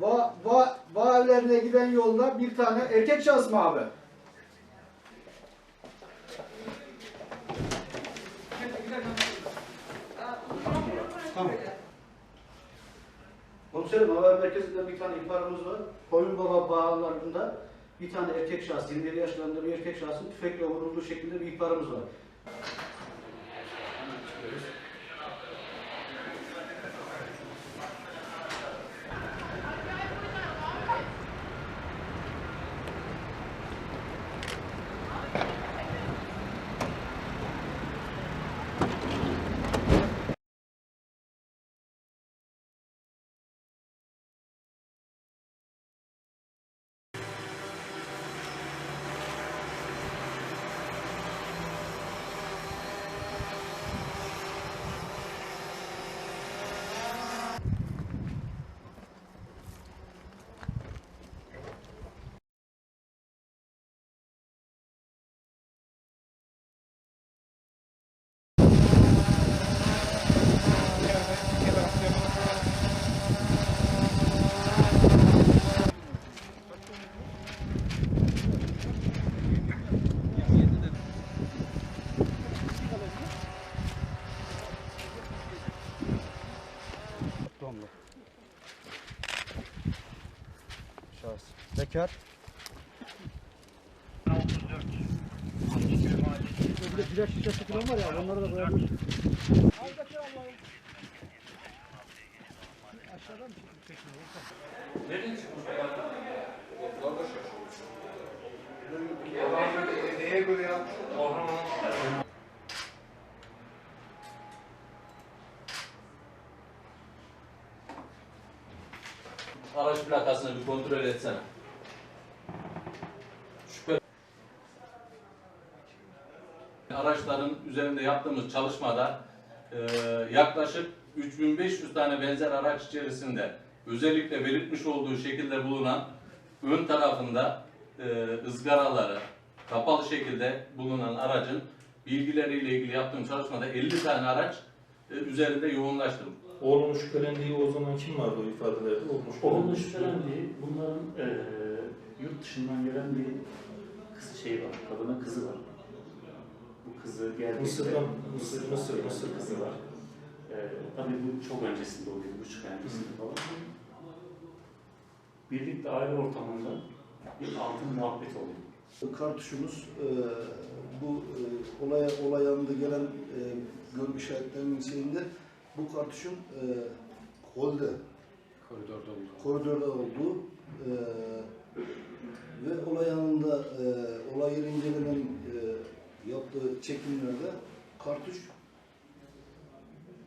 Va, va, va evlerine giden yolda bir tane erkek şahıs mı abi? Tamam. Komiserim haber merkezinden bir tane ihbarımız var. Koyun Baba bağlarında bir tane erkek şahıs, 27 yaşlarında bir erkek şahsın tüfekle vurulduğu şekilde bir ihbarımız var. Doğumlu. Şahıs. Bekar. Bir de birer şişesi falan var ya onları da koyabilir. Neye göre yapmış? Araç plakasını bir kontrol etsene. Araçların üzerinde yaptığımız çalışmada e, yaklaşık 3500 tane benzer araç içerisinde özellikle belirtmiş olduğu şekilde bulunan ön tarafında e, ızgaraları kapalı şekilde bulunan aracın bilgileriyle ilgili yaptığım çalışmada 50 tane araç e, üzerinde yoğunlaştım. Oğlunun şüphelendiği o zaman kim vardı o ifadelerde? Oğlunun Oğlunun şüphelendiği. bunların eee yurt dışından gelen bir kız şey var, kadının kızı var. Kızı geldiğinde... Mısır'dan, Mısır, Mısır, Mısır kızı var. Eee tabii bu çok öncesinde oluyor, buçuk ay öncesinde falan. Birlikte aile ortamında bir altın muhabbet oluyor. Kartuşumuz e, bu e, olaya olay anında gelen e, görgü şahitlerinin şeyinde bu kartuşun e, holde Koridorda oldu. koridorda olduğu e, ve olay anında e, olay yeri incelenen e, yaptığı çekimlerde kartuş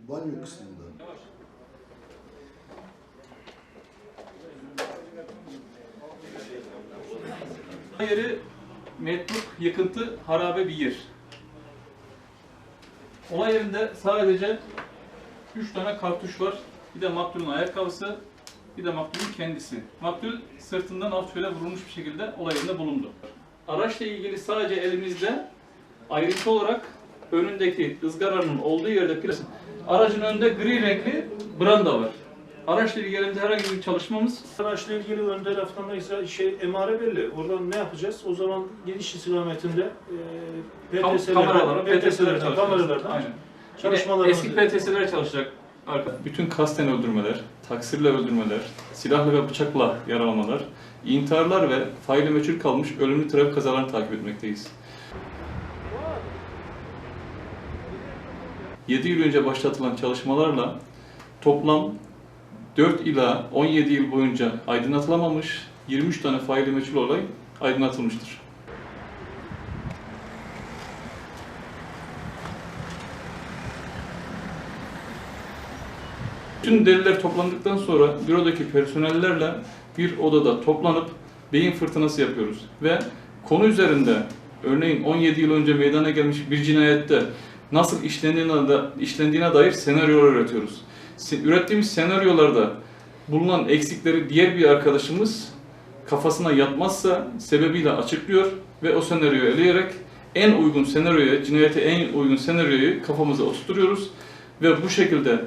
banyo kısmında. yeri metruk, yıkıntı, harabe bir yer. Olay yerinde sadece 3 tane kartuş var. Bir de maktulün ayakkabısı, bir de maktulün kendisi. Maktul sırtından alt şöyle vurulmuş bir şekilde olay yerinde bulundu. Araçla ilgili sadece elimizde ayrıntı olarak önündeki ızgaranın olduğu yerde plas- aracın önünde gri renkli branda var. Araçla ilgili herhangi bir çalışmamız Araçla ilgili ön taraftan ise şey emare belli. Oradan ne yapacağız? O zaman gidiş istikametinde e, PTS'lerden, PTS'lerden, kameralardan Yine eski PTS'ler çalışacak. Arka- Bütün kasten öldürmeler, taksirle öldürmeler, silahla ve bıçakla yaralamalar, intiharlar ve faili meçhul kalmış ölümlü trafik kazalarını takip etmekteyiz. 7 yıl önce başlatılan çalışmalarla toplam 4 ila 17 yıl boyunca aydınlatılamamış 23 tane faili meçhul olay aydınlatılmıştır. Bütün deliller toplandıktan sonra bürodaki personellerle bir odada toplanıp beyin fırtınası yapıyoruz ve konu üzerinde örneğin 17 yıl önce meydana gelmiş bir cinayette nasıl işlendiğine, da, işlendiğine dair senaryolar üretiyoruz. Ürettiğimiz senaryolarda bulunan eksikleri diğer bir arkadaşımız kafasına yatmazsa sebebiyle açıklıyor ve o senaryoyu eleyerek en uygun senaryoya, cinayete en uygun senaryoyu kafamıza oturtuyoruz ve bu şekilde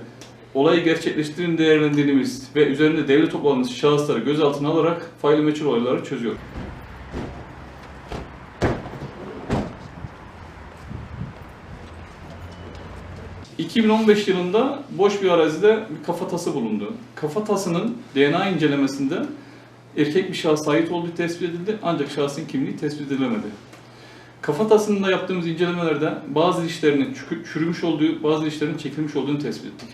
olayı gerçekleştiğini değerlendirdiğimiz ve üzerinde delil topladığımız şahısları gözaltına alarak faili meçhul olayları çözüyor. ...2015 yılında boş bir arazide bir kafatası bulundu. Kafatasının DNA incelemesinde erkek bir şahıs ait olduğu tespit edildi ancak şahsın kimliği tespit edilemedi. Kafatasında yaptığımız incelemelerde bazı dişlerinin çürü- çürümüş olduğu, bazı dişlerin çekilmiş olduğunu tespit ettik.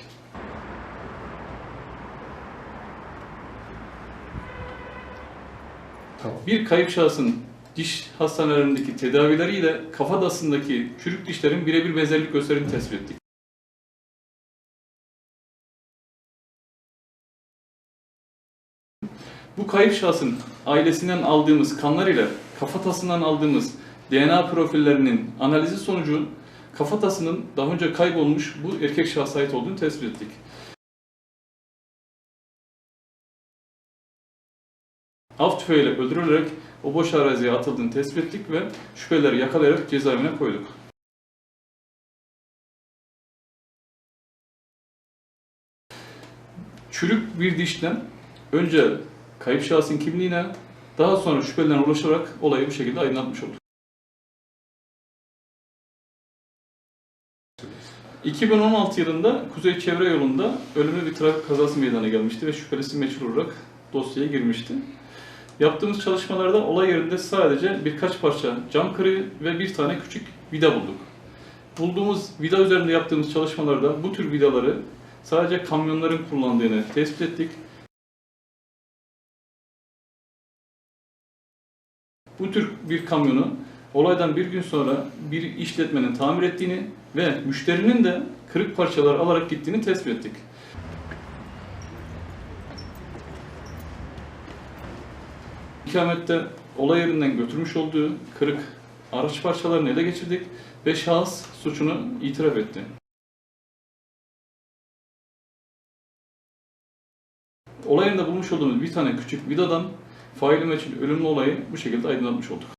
Bir kayıp şahsın diş hastanelerindeki tedavileriyle kafatasındaki çürük dişlerin birebir benzerlik gösterdiğini tespit ettik. Bu kayıp şahsın ailesinden aldığımız kanlar ile kafatasından aldığımız DNA profillerinin analizi sonucu kafatasının daha önce kaybolmuş bu erkek şahsa ait olduğunu tespit ettik. Av tüfeğiyle öldürülerek o boş araziye atıldığını tespit ettik ve şüphelileri yakalayarak cezaevine koyduk. Çürük bir dişten önce kayıp şahsın kimliğine, daha sonra şüphelilerine ulaşarak olayı bu şekilde aydınlatmış olduk. 2016 yılında Kuzey Çevre Yolu'nda ölümlü bir trafik kazası meydana gelmişti ve şüphelisi meçhul olarak dosyaya girmişti. Yaptığımız çalışmalarda olay yerinde sadece birkaç parça cam kırığı ve bir tane küçük vida bulduk. Bulduğumuz vida üzerinde yaptığımız çalışmalarda bu tür vidaları sadece kamyonların kullandığını tespit ettik. Bu tür bir kamyonu olaydan bir gün sonra bir işletmenin tamir ettiğini ve müşterinin de kırık parçalar alarak gittiğini tespit ettik. İkamette olay yerinden götürmüş olduğu kırık araç parçalarını ele geçirdik ve şahıs suçunu itiraf etti. Olayında bulmuş olduğumuz bir tane küçük vidadan faili meçhul ölümlü olayı bu şekilde aydınlatmış olduk.